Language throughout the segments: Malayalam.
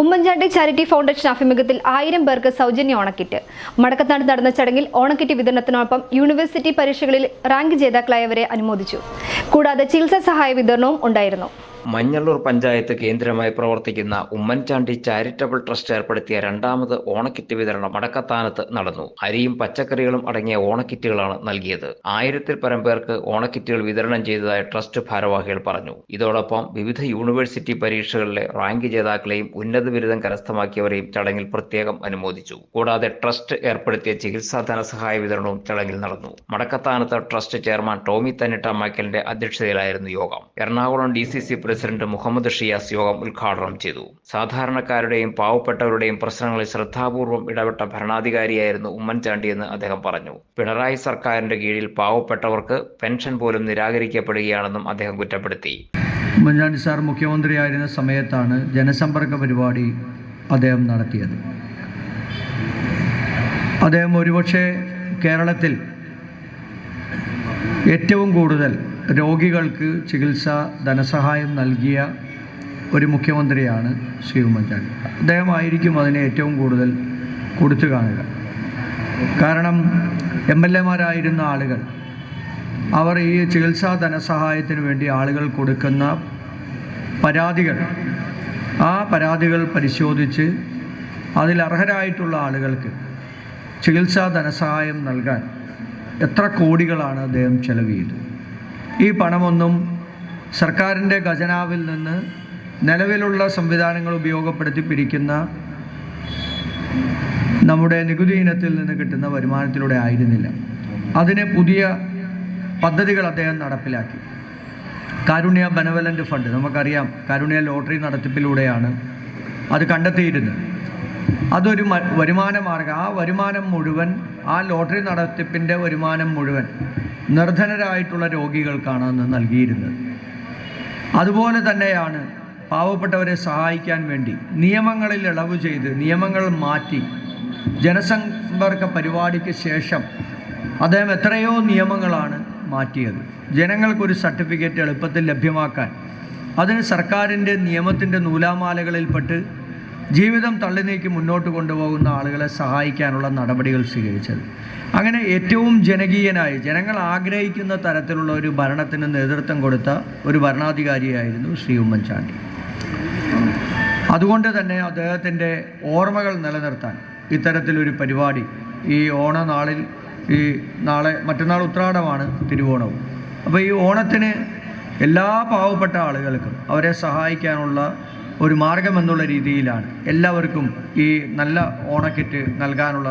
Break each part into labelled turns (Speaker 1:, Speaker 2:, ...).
Speaker 1: ഉമ്മൻചാണ്ടി ചാരിറ്റി ഫൗണ്ടേഷൻ ആഭിമുഖ്യത്തിൽ ആയിരം പേർക്ക് സൗജന്യ ഓണക്കിറ്റ്. മടക്കത്താട് നടന്ന ചടങ്ങിൽ ഓണക്കിറ്റ് വിതരണത്തിനൊപ്പം യൂണിവേഴ്സിറ്റി പരീക്ഷകളിൽ റാങ്ക് ജേതാക്കളായവരെ അനുമോദിച്ചു. കൂടാതെ ചികിത്സാ സഹായ വിതരണവും ഉണ്ടായിരുന്നു.
Speaker 2: മഞ്ഞള്ളൂർ പഞ്ചായത്ത് കേന്ദ്രമായി പ്രവർത്തിക്കുന്ന ഉമ്മൻചാണ്ടി ചാരിറ്റബിൾ ട്രസ്റ്റ് ഏർപ്പെടുത്തിയ രണ്ടാമത് ഓണക്കിറ്റ് വിതരണം മടക്കത്താനത്ത് നടന്നു. അരിയും പച്ചക്കറികളും അടങ്ങിയ ഓണക്കിറ്റുകളാണ് നൽകിയത്. ആയിരത്തിൽ പരം പേർക്ക് ഓണക്കിറ്റുകൾ വിതരണം ചെയ്തതായി ട്രസ്റ്റ് ഭാരവാഹികൾ പറഞ്ഞു. ഇതോടൊപ്പം വിവിധ യൂണിവേഴ്സിറ്റി പരീക്ഷകളിലെ റാങ്ക് ജേതാക്കളെയും ഉന്നത ബിരുദം കരസ്ഥമാക്കിയവരെയും ചടങ്ങിൽ പ്രത്യേകം അനുമോദിച്ചു. കൂടാതെ ട്രസ്റ്റ് ഏർപ്പെടുത്തിയ ചികിത്സാ ധനസഹായ വിതരണവും ചടങ്ങിൽ നടന്നു. മടക്കത്താനത്ത് ട്രസ്റ്റ് ചെയർമാൻ ടോമി തന്നിട്ട മൈക്കലിന്റെ അധ്യക്ഷതയിലായിരുന്നു യോഗം. Ernakulam D C C president Muhammad Shiyas യോഗം ഉദ്ഘാടനം ചെയ്തു. സാധാരണക്കാരുടെയും പാവപ്പെട്ടവരുടെയും പ്രശ്നങ്ങളിൽ ശ്രദ്ധാപൂർവം ഇടപെട്ട ഭരണാധികാരിയായിരുന്നു ഉമ്മൻചാണ്ടിയെന്ന് അദ്ദേഹം പറഞ്ഞു. പിണറായി സർക്കാരിന്റെ കീഴിൽ പാവപ്പെട്ടവർക്ക് പെൻഷൻ പോലും നിരാകരിക്കപ്പെടുകയാണെന്നും അദ്ദേഹം കുറ്റപ്പെടുത്തി.
Speaker 3: ഉമ്മൻചാണ്ടി സാർ മുഖ്യമന്ത്രിയായിരുന്ന സമയത്താണ് ജനസമ്പർക്ക പരിപാടി അദ്ദേഹം നടത്തിയത്. അദ്ദേഹം ഒരുപക്ഷെ കേരളത്തിൽ ഏറ്റവും കൂടുതൽ രോഗികൾക്ക് ചികിത്സ ധനസഹായം നൽകിയ ഒരു മുഖ്യമന്ത്രിയാണ് ശ്രീ ഉമ്മൻചാണ്ടി. അദ്ദേഹമായിരിക്കും അതിനെ ഏറ്റവും കൂടുതൽ കൊടുത്തു കാണുക. കാരണം എം എൽ എമാരായിരുന്ന ആളുകൾ അവർ ഈ ചികിത്സാ ധനസഹായത്തിന് വേണ്ടി ആളുകൾ കൊടുക്കുന്ന പരാതികൾ ആ പരാതികൾ പരിശോധിച്ച് അതിൽ അർഹരായിട്ടുള്ള ആളുകൾക്ക് ചികിത്സാ ധനസഹായം നൽകാൻ എത്ര കോടികളാണ് അദ്ദേഹം ചെലവ് ചെയ്തത് ഈ പണമൊന്നും സർക്കാരിന്റെ ഖജനാവിൽ നിന്ന് നിലവിലുള്ള സംവിധാനങ്ങൾ ഉപയോഗപ്പെടുത്തി പിരിക്കുന്ന നമ്മുടെ നികുതി ഇനത്തിൽ നിന്ന് കിട്ടുന്ന വരുമാനത്തിലൂടെ ആയിരുന്നില്ല. അതിന് പുതിയ പദ്ധതികൾ അദ്ദേഹം നടപ്പിലാക്കി. കാരുണ്യ ബെനവലന്റ് ഫണ്ട് നമുക്കറിയാം കാരുണ്യ ലോട്ടറി നടത്തിപ്പിലൂടെയാണ് അത് കണ്ടെത്തിയിരുന്നത്. അതൊരു വരുമാന മാർഗം. ആ വരുമാനം മുഴുവൻ ആ ലോട്ടറി നടത്തിപ്പിന്റെ വരുമാനം മുഴുവൻ നിർധനരായിട്ടുള്ള രോഗികൾക്കാണ് അന്ന് നൽകിയിരുന്നത്. അതുപോലെ തന്നെയാണ് പാവപ്പെട്ടവരെ സഹായിക്കാൻ വേണ്ടി നിയമങ്ങളിൽ ഇളവ് ചെയ്ത് നിയമങ്ങൾ മാറ്റി ജനസമ്പർക്ക പരിപാടിക്ക് ശേഷം അദ്ദേഹം എത്രയോ നിയമങ്ങളാണ് മാറ്റിയത്. ജനങ്ങൾക്കൊരു സർട്ടിഫിക്കറ്റ് എളുപ്പത്തിൽ ലഭ്യമാക്കാൻ അതിന് സർക്കാരിന്റെ നിയമത്തിന്റെ നൂലാമാലകളിൽപ്പെട്ട് ജീവിതം തള്ളി നീക്കി മുന്നോട്ട് കൊണ്ടുപോകുന്ന ആളുകളെ സഹായിക്കാനുള്ള നടപടികൾ സ്വീകരിച്ചത്. അങ്ങനെ ഏറ്റവും ജനകീയനായി ജനങ്ങൾ ആഗ്രഹിക്കുന്ന തരത്തിലുള്ള ഒരു ഭരണത്തിന് നേതൃത്വം കൊടുത്ത ഒരു ഭരണാധികാരിയായിരുന്നു ശ്രീ ഉമ്മൻചാണ്ടി. അതുകൊണ്ട് തന്നെ അദ്ദേഹത്തിന്റെ ഓർമ്മകൾ നിലനിർത്താൻ ഇത്തരത്തിലൊരു പരിപാടി ഈ ഓണനാളിൽ ഈ നാളെ മറ്റന്നാൾ ഉത്രാടമാണ് തിരുവോണവും. അപ്പോൾ ഈ ഓണത്തിന് എല്ലാ പാവപ്പെട്ട ആളുകൾക്കും അവരെ സഹായിക്കാനുള്ള ഒരു മാർഗമെന്നുള്ള രീതിയിലാണ് എല്ലാവർക്കും ഈ നല്ല ഓണക്കിറ്റ് നൽകാനുള്ള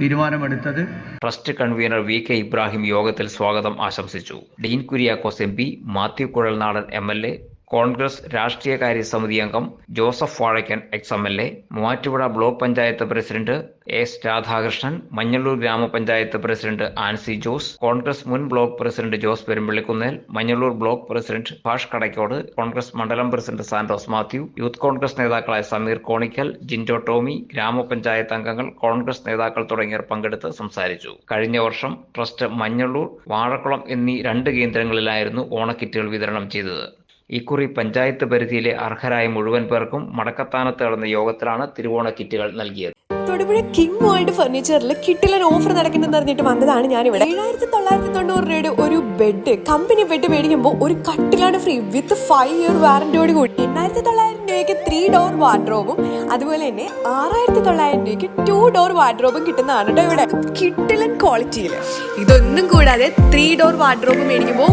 Speaker 3: തീരുമാനമെടുത്തത്.
Speaker 2: Trust convener V K Ibrahim യോഗത്തിൽ സ്വാഗതം ആശംസിച്ചു. Dean Kuriakose M P Mathew Kuzhalnadan M L A Congress രാഷ്ട്രീയകാര്യ സമിതി അംഗം Joseph Vazhakkan ex M L A Muvattupuzha block panchayat president S Radhakrishnan Manjalloor ഗ്രാമപഞ്ചായത്ത് പ്രസിഡന്റ് ആൻസി ജോസ് കോൺഗ്രസ് മുൻ block president Jose Perumpillikunnel Manjalloor block president Bhash Kadaykkod Congress മണ്ഡലം പ്രസിഡന്റ് സാന്റോസ് മാത്യു യൂത്ത് കോൺഗ്രസ് നേതാക്കളായ സമീർ കോണിക്കൽ ജിൻഡോ ടോമി ഗ്രാമപഞ്ചായത്ത് അംഗങ്ങൾ കോൺഗ്രസ് നേതാക്കൾ തുടങ്ങിയവർ പങ്കെടുത്ത് സംസാരിച്ചു. കഴിഞ്ഞ വർഷം ട്രസ്റ്റ് മഞ്ഞള്ളൂർ വാഴക്കുളം എന്നീ രണ്ട് കേന്ദ്രങ്ങളിലായിരുന്നു ഓണക്കിറ്റുകൾ വിതരണം ചെയ്തത്. ഇക്കുറി പഞ്ചായത്ത് പരിധിയിലെ അർഹരായ മുഴുവൻ പേർക്കും മടക്കത്താനത്ത് നടന്ന യോഗത്തിലാണ് തിരുവോണ കിറ്റുകൾ നൽകിയത്.
Speaker 4: തൊടുപുഴ കിങ് വേൾഡ് ഫർണിച്ചറിൽ കിട്ടിലൻ ഓഫർ നടക്കുന്നെന്ന് അറിഞ്ഞിട്ട് വന്നതാണ് ഞാൻ ഇവിടെ ഏഴായിരത്തി തൊള്ളായിരത്തി തൊണ്ണൂറ് രൂപയുടെ ഒരു ബെഡ് കമ്പനി ബെഡ് മേടിക്കുമ്പോൾ ഒരു കട്ടിലാണ് ഫ്രീ വിത്ത് ഫൈവ് ഇയർ വാറന്റിയോട് കൂടി. എണ്ണായിരത്തി തൊള്ളായിരം രൂപയ്ക്ക് ത്രീ ഡോർ വാർഡ്രോബും അതുപോലെ തന്നെ ആറായിരത്തി തൊള്ളായിരം രൂപയ്ക്ക് ടു ഡോർ വാർഡ്രോബും കിട്ടുന്നതാണ് കേട്ടോ ഇവിടെ. കിട്ടിലൻ ക്വാളിറ്റിയിൽ ഇതൊന്നും കൂടാതെ ത്രീ ഡോർ വാർഡ്രോബ് മേടിക്കുമ്പോൾ